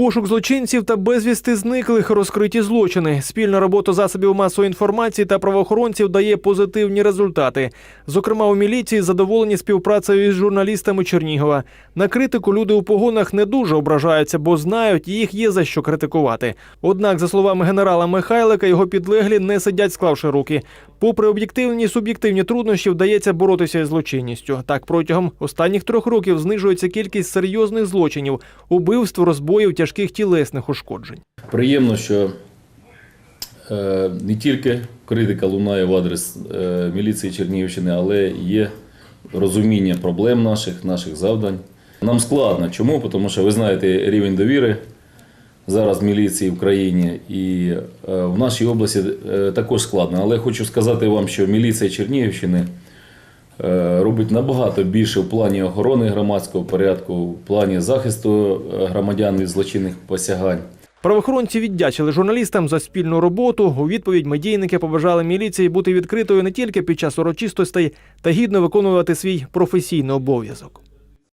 Пошук злочинців та безвісти зниклих розкриті злочини. Спільна робота засобів масової інформації та правоохоронців дає позитивні результати. Зокрема, у міліції задоволені співпрацею із журналістами Чернігова. На критику люди у погонах не дуже ображаються, бо знають, їх є за що критикувати. Однак, за словами генерала Михайлика, його підлеглі не сидять, склавши руки. Попри об'єктивні і суб'єктивні труднощі, вдається боротися із злочинністю. Так, протягом останніх трьох років знижується кількість серйозних злочинів, убивств, розбоїв, тяжких тілесних ушкоджень. Приємно, що е, не тільки критика лунає в адрес е, міліції Чернігівщини, але є розуміння проблем наших, наших завдань. Нам складно. Чому? Тому що ви знаєте рівень довіри зараз міліції в країні, і е, в нашій області також складно. Але хочу сказати вам, що міліція Чернігівщини робить набагато більше в плані охорони громадського порядку, в плані захисту е, громадян від злочинних посягань. Правоохоронці віддячили журналістам за спільну роботу. У відповідь медійники побажали міліції бути відкритою не тільки під час урочистостей та гідно виконувати свій професійний обов'язок.